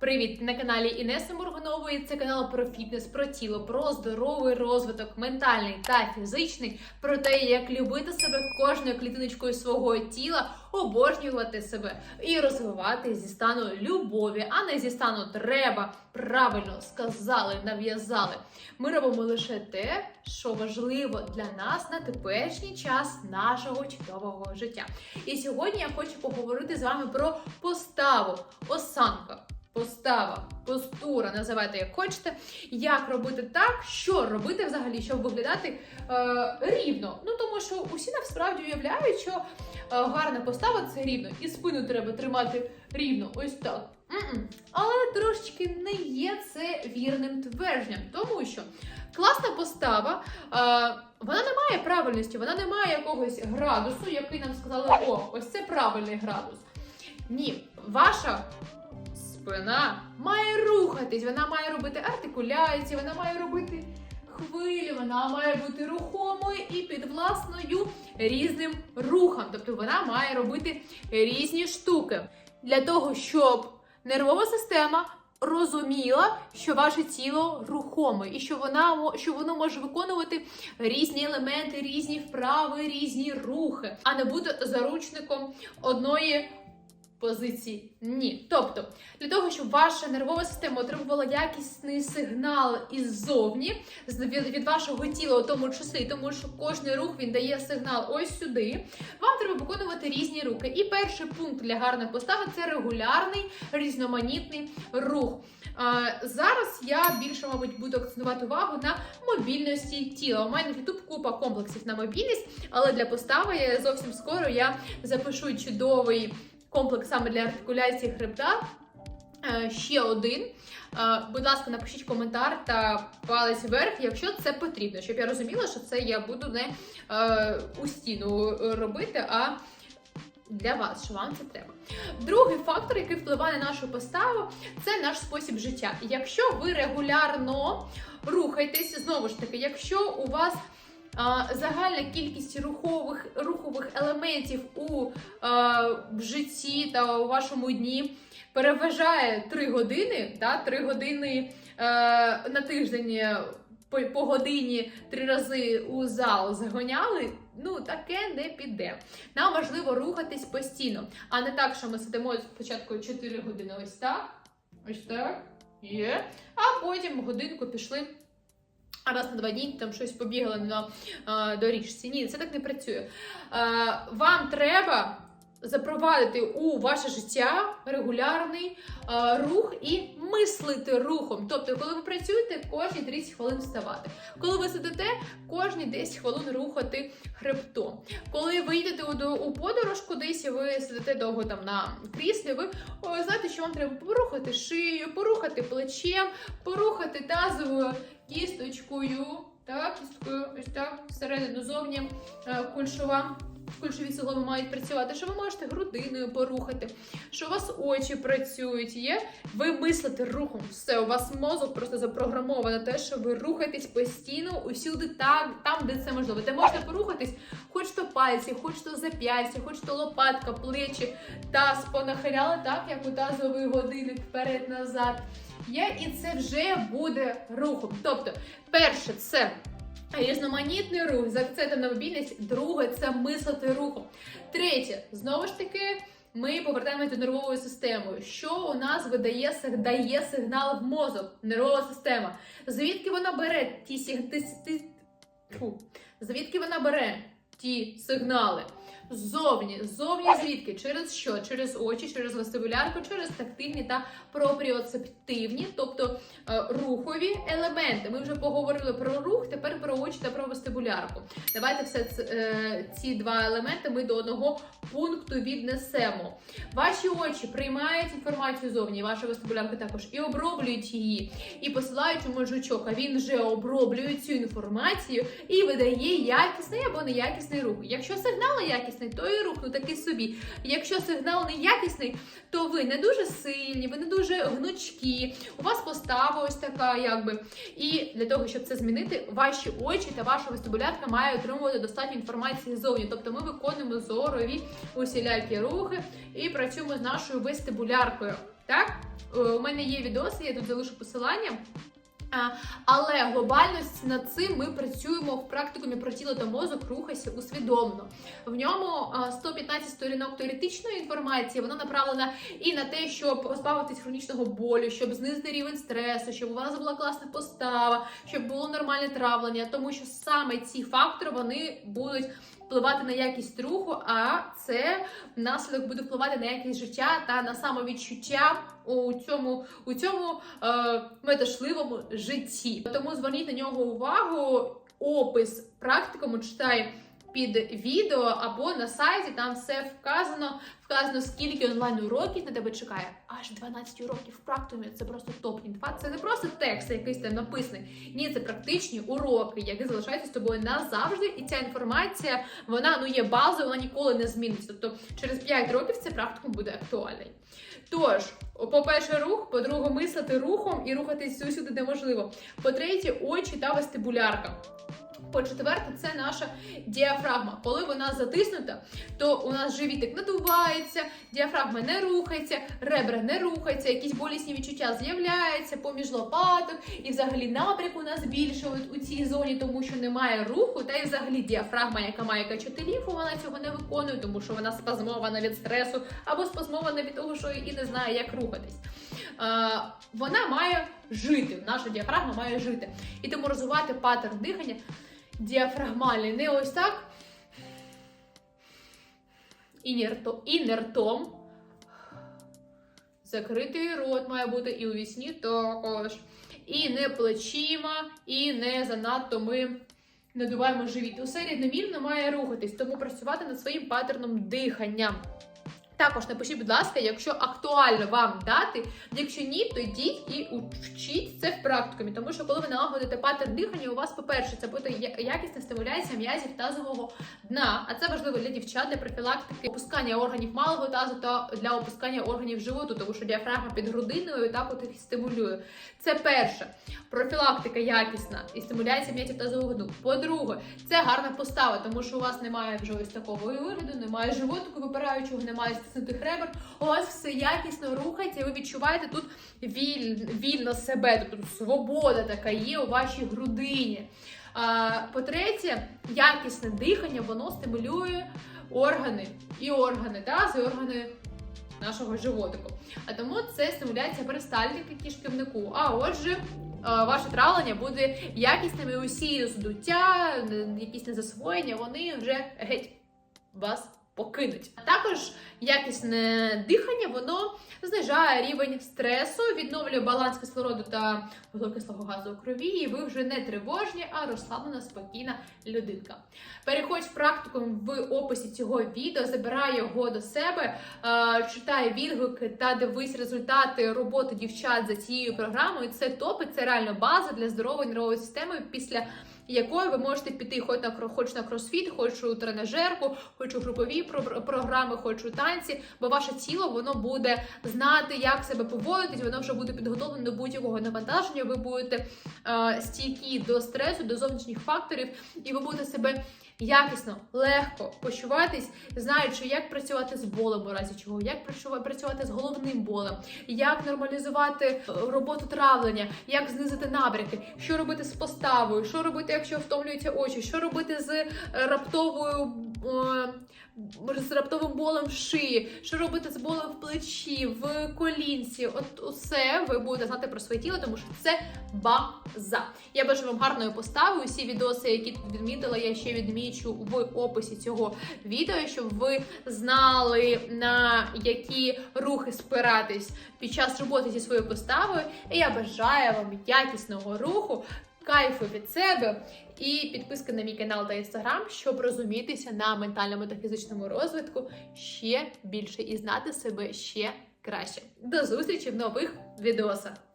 Привіт! На каналі Інеси Моргунової. Це канал про фітнес, про тіло, про здоровий розвиток, ментальний та фізичний, про те, як любити себе кожною клітиночкою свого тіла, обожнювати себе і розвивати зі стану любові, а не зі стану треба. Правильно сказали, нав'язали. Ми робимо лише те, що важливо для нас на теперішній час нашого чудового життя. І сьогодні я хочу поговорити з вами про поставу, осанка. Постава, постура, називайте як хочете, як робити так, що робити взагалі, щоб виглядати е, рівно. Ну тому що усі насправді уявляють, що е, гарна постава це рівно, і спину треба тримати рівно, ось так. М-м. Але трошечки не є це вірним твердженням, тому що класна постава, е, вона не має правильності, вона не має якогось градусу, який нам сказали, о, ось це правильний градус. Ні, ваша спина має рухатись, вона має робити артикуляцію, вона має робити хвилі, вона має бути рухомою і підвласною різним рухам. Тобто вона має робити різні штуки для того, щоб нервова система. Розуміла, що ваше тіло рухоме, і що вона що воно може виконувати різні елементи, різні вправи, різні рухи, а не бути заручником одної позиції. Ні. Тобто, для того, щоб ваша нервова система отримувала якісний сигнал іззовні від, вашого тіла, у тому числі, тому що кожний рух він дає сигнал ось сюди. Вам треба виконувати різні рухи. І перший пункт для гарної постави це регулярний різноманітний рух. Зараз я більше, мабуть, буду акцентувати увагу на мобільності тіла. У мене YouTube купа комплексів на мобільність, але для постави я зовсім скоро я запишу чудовий комплекс саме для артикуляції хребта. Е, Ще один. Е, Будь ласка, напишіть коментар та палець вверх, якщо це потрібно, щоб я розуміла, що це я буду не е, у стіну робити, а для вас, що вам це треба. Другий фактор, який впливає на нашу поставу, це наш спосіб життя. Якщо ви регулярно рухаєтесь, знову ж таки, якщо у вас загальна кількість рухових, рухових елементів у а, в житті та у вашому дні переважає 3 години, да, 3 години е, на тиждень е, по, по годині три рази у зал загоняли, ну таке не піде. Нам важливо рухатись постійно, а не так, що ми сидимо спочатку 4 години ось так, ось так, є, а потім годинку пішли. А раз на два дні там щось побігали на е, доріжці. Ні, це так не працює. Вам треба запровадити у ваше життя регулярний е, рух і мислити рухом. Тобто, коли ви працюєте, кожні 30 хвилин вставати. Коли ви сидите, кожні 10 хвилин рухати хребтом. Коли ви йдете у, у подорож кудись, і ви сидите довго там на кріслі, ви о, знаєте, що вам треба порухати шию, порухати плечем, порухати тазовою кісточкою. Так, кісткою, ось так, всередину зовні е, кульшова. Кульшові суглоби мають працювати, що ви можете грудиною порухати, що у вас очі працюють, є. Ви мислите рухом. Все, у вас мозок просто запрограмований на те, що ви рухаєтесь постійно усюди, так, там, де це можливо. Де можете порухатись, хоч то пальці, хоч то зап'ястя, хоч то лопатка, плечі, таз понахиляли, так, як у тазовий годинник вперед-назад. Є, і це вже буде рухом. Тобто, перше, це різноманітний рух з акцентом на мобільність. Друге це мислити рухом. Третє, знову ж таки. Ми повертаємося до нервової системи. Що у нас видає дає сигнал в мозок? Нервова система. Звідки вона бере ті ті- Звідки вона бере ті сигнали? Ззовні, ззовні звідки? Через що? Через очі, через вестибулярку, через тактильні та пропріоцептивні, тобто е, рухові елементи. Ми вже поговорили про рух, тепер про очі та про вестибулярку. Давайте все е, ці два елементи ми до одного пункту віднесемо. Ваші очі приймають інформацію зовні, ваша вестибулярка також і оброблюють її, і посилають у мозжечок, а він вже оброблює цю інформацію і видає якісний або неякісний рух. Якщо сигнал неякісний, то і рух ну такий собі. Якщо сигнал неякісний, то ви не дуже сильні, ви не дуже гнучкі, у вас постава ось така, якби. І для того, щоб це змінити, ваші очі та ваша вестибулярка має отримувати достатньо інформації ззовні. Тобто ми виконуємо зорові усілякі рухи і працюємо з нашою вестибуляркою. Так? Е, У мене є відоси, я тут залишу посилання. А, Але глобально над цим ми працюємо в практикумі про тіло та мозок рухайся усвідомлено. В ньому а, 115 сторінок теоретичної інформації. Вона направлена і на те, щоб позбавитись хронічного болю, щоб знизити рівень стресу, щоб у вас була класна постава, щоб було нормальне травлення, тому що саме ці фактори вони будуть впливати на якість руху, а це внаслідок буде впливати на якість життя та на самовідчуття у цьому у цьому е, меташливому житті. Тому зверніть на нього увагу. Опис практикуму читай під відео або на сайті. Там все вказано. Вказано, скільки онлайн уроків на тебе чекає. Аж 12 уроків в практикумі. Це просто топ інфа. Це не просто текст, якийсь там написаний. Ні, це практичні уроки, які залишаються з тобою назавжди. І ця інформація вона ну є базою, вона ніколи не зміниться. Тобто через 5 років цей практикум буде актуальний. Тож, по-перше, рух, по-друге, мислити рухом і рухатись усюди, де можливо. По-третє, очі та вестибулярка. По-четверте, це наша діафрагма. Коли вона затиснута, то у нас живітик надувається, діафрагма не рухається, ребра не рухаються, якісь болісні відчуття з'являються поміж лопаток, і взагалі напряг у нас більше у цій зоні, тому що немає руху, та й взагалі діафрагма, яка має качати лімфу, вона цього не виконує, тому що вона спазмована від стресу або спазмована від того, що і не знає, як рухатись. Е, вона має жити, наша діафрагма має жити. І тому розвивати паттерн дихання діафрагмальний. Не ось так. Інерто, інертом. Закритий рот має бути і у вісні також. І не плечима, і не занадто ми надуваємо живіт. Усе рівномірно має рухатись, тому працювати над своїм паттерном дихання. Також напишіть, будь ласка, якщо актуально вам дати, якщо ні, то йдіть і вчіть це в практикумі. Тому що коли ви налагодите паттерн дихання, у вас, по-перше, це буде якісна стимуляція м'язів тазового дна. А це важливо для дівчат, для профілактики опускання органів малого тазу та для опускання органів животу, тому що діафрагма під грудиною так от їх стимулює. Це перше. Профілактика якісна і стимуляція м'язів тазового дну. По-друге, це гарна постава, тому що у вас немає вже ось такого вигляду, немає животику випираючого, немає стиснутих ребер. Вас все якісно рухається, і ви відчуваєте тут віль, вільно себе, тобто тут свобода така є у вашій грудині. А, по-третє, якісне дихання, воно стимулює органи і органи, да, і органи нашого животику. А тому це стимуляція перистальтики кишківнику. А отже, ваше травлення буде якісним і усі здуття, якісь незасвоєння, вони вже геть вас покинуть. А також якісне дихання, воно знижає рівень стресу, відновлює баланс кислороду та вуглекислого газу у крові, і ви вже не тривожні, а розслаблена, спокійна людинка. Переходь в практику в описі цього відео, забирай його до себе, е, читай відгуки та дивись результати роботи дівчат за цією програмою. Це топи, це реально база для здорової нервової системи після. Якою ви можете піти хоч на хоч на кросфіт, хоч у тренажерку, хоч у групові про- програми, хоч у танці, бо ваше тіло воно буде знати, як себе поводитись, воно вже буде підготовлено до будь-якого навантаження. Ви будете е, стійкі до стресу, до зовнішніх факторів, і ви будете себе якісно, легко почуватись, знаючи, як працювати з болем у разі чого, як працюва- працювати з головним болем, як нормалізувати е, роботу травлення, як знизити набряки, що робити з поставою, що робити, якщо втомлюються очі, що робити з е, раптовою. З раптовим болем в шиї, що робити з болем в плечі, в колінці. От усе ви будете знати про своє тіло, тому що це база. Я бажаю вам гарної постави. Усі відоси, які тут відмітила, я ще відмічу в описі цього відео, щоб ви знали на які рухи спиратись під час роботи зі своєю поставою. І я бажаю вам якісного руху. Кайфу від себе і підписка на мій канал та інстаграм, щоб розумітися на ментальному та фізичному розвитку ще більше і знати себе ще краще. До зустрічі в нових відосах!